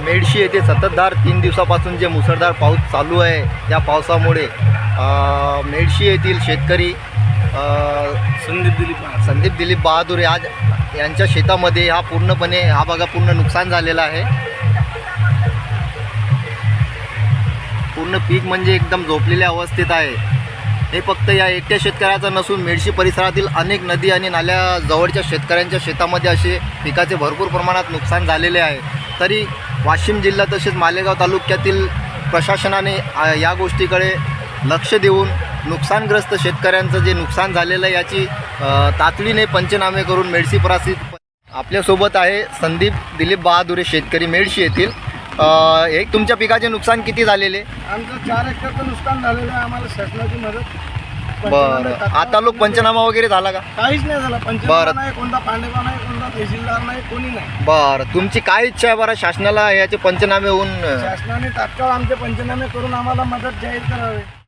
मेडशी येथे सततधार तीन दिवसापासून जे मुसळधार पाऊस चालू आहे त्या पावसामुळे मेडशी येथील शेतकरी संदीप दिलीप संदीप दिलीप बहादुर आज यांच्या शेतामध्ये हा पूर्णपणे हा बघा पूर्ण नुकसान झालेला आहे. पूर्ण पीक म्हणजे एकदम झोपलेल्या अवस्थेत आहे. हे फक्त या एकट्या शेतकऱ्याचं नसून मेडशी परिसरातील अनेक नदी आणि नाल्या जवळच्या शेतकऱ्यांच्या शेतामध्ये असे पिकाचे भरपूर प्रमाणात नुकसान झालेले आहे. तरी वाशिम जिल्हा तसेच मालेगाव तालुक्यातील प्रशासनाने या गोष्टीकडे लक्ष देऊन नुकसानग्रस्त शेतकऱ्यांचं जे नुकसान झालेलं आहे याची तातडीने पंचनामे करून मेडशी प्रासित आपल्यासोबत आहे संदीप दिलीप बहादुरे शेतकरी मेडशी येथील. एक तुमच्या पिकाचे नुकसान किती झालेले? आमचं चार एकरचं नुकसान झालेलं आहे. आम्हाला शासनाची मदत बरं. आता लोक पंचनामा वगैरे झाला का? काहीच नाही झालं. पंचनामा बरं. नाही कोणता पांडेबा नाही कोणता तहसीलदार नाही कोणी नाही. बरं. तुमची काय इच्छा आहे बरं शासनाला याचे पंचनामे होऊन? अ, शासनाने तात्काळ आमचे पंचनामे करून आम्हाला मदत जाहीर करावे.